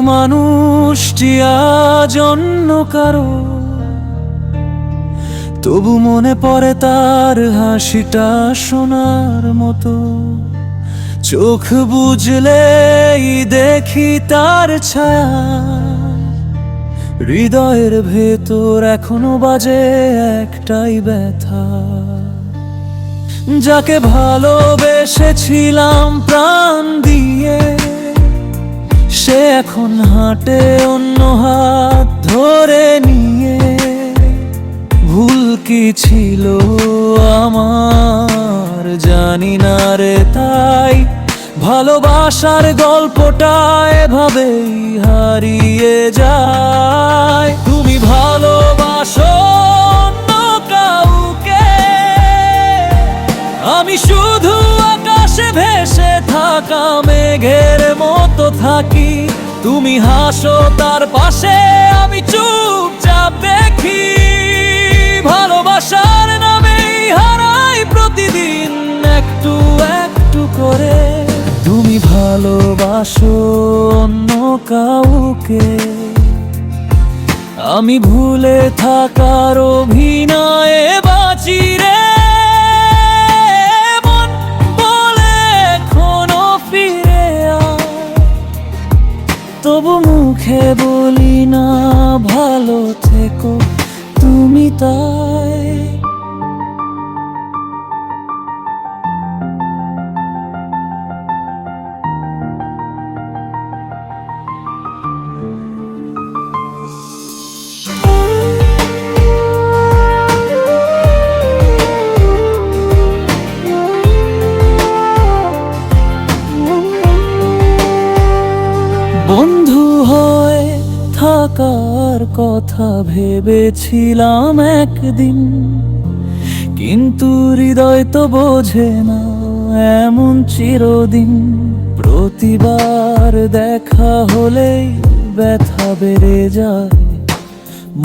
মানুষটি আজ কারও। তবু মনে পড়ে তার হাসিটা শোনার মতো। চোখ বুঝলেই দেখি তার ছায়া। হৃদয়ের ভেতর এখনও বাজে একটাই ব্যথা। যাকে ভালোবেসেছিলাম প্রাণ দিয়ে সে এখন হাঁটে অন্য হাত ধরে নিয়ে। ভুল কি ছিল আমার জানি না রে তাই। ভালোবাসার গল্পটা এভাবেই হারিয়ে যায়। থাকা মেঘের মতো থাকি। তুমি হাসো, তার পাশে আমি চুপচাপ দেখি। ভালোবাসার নামেই হারাই প্রতিদিন একটু একটু করে। তুমি ভালোবাসো অন্য কাউকে। আমি ভুলে থাকার অভিনয়ে বাঁচি রে। মুখে বলি না ভালো থেকো। তুমি তাই কথা ভেবেছিলাম একদিন, কিন্তু হৃদয় তো বোঝে না এমন চিরদিন। প্রতিবার দেখা হলেই ব্যথা বেড়ে যায়।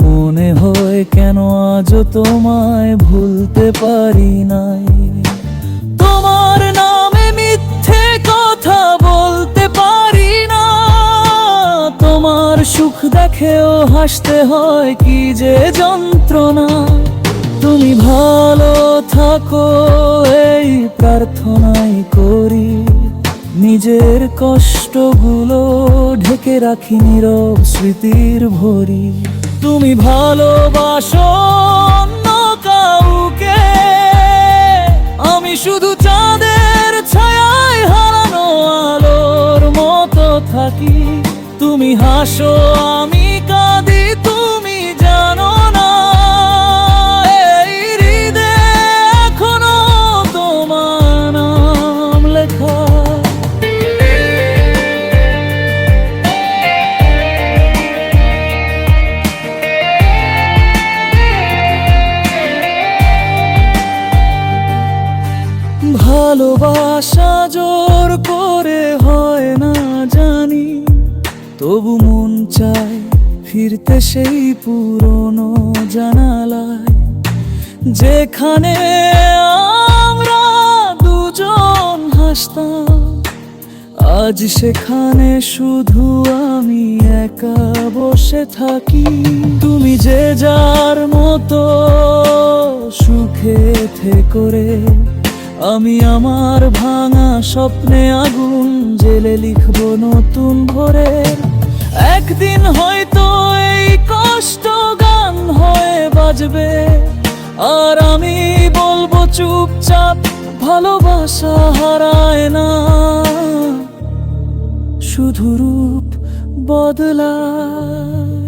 মনে হয় কেন আজও তোমায় ভুলতে পারি নাই। তোমার সুখ দেখেও হাসতে হয় কি যে যন্ত্রণা। তুমি ভালো থাকো, এই প্রার্থনাই করি। নিজের কষ্টগুলো ঢেকে রাখি নীরব স্মৃতির ভরি। তুমি ভালোবাসো তুমি হাসো, আমি কাঁদি, তুমি জানো না। এই হৃদয়ে এখনও তোমার নাম লেখা। ভালোবাসা জোর চায় ফিরতে সেই পুরনো জানালায়। যেখানে আমরা দুজন হাসতাম, আজ সেখানে শুধু আমি একা বসে থাকি। তুমি যে যার মতো সুখে করে আমি আমার ভাঙা স্বপ্নে আগুন জেলে লিখব নতুন ভরে একদিন হয়তো এই কষ্ট গান হয়ে বাজবে। আর আমি বলব চুপচাপ, ভালোবাসা হারায় না। শুধু রূপ বদলায়।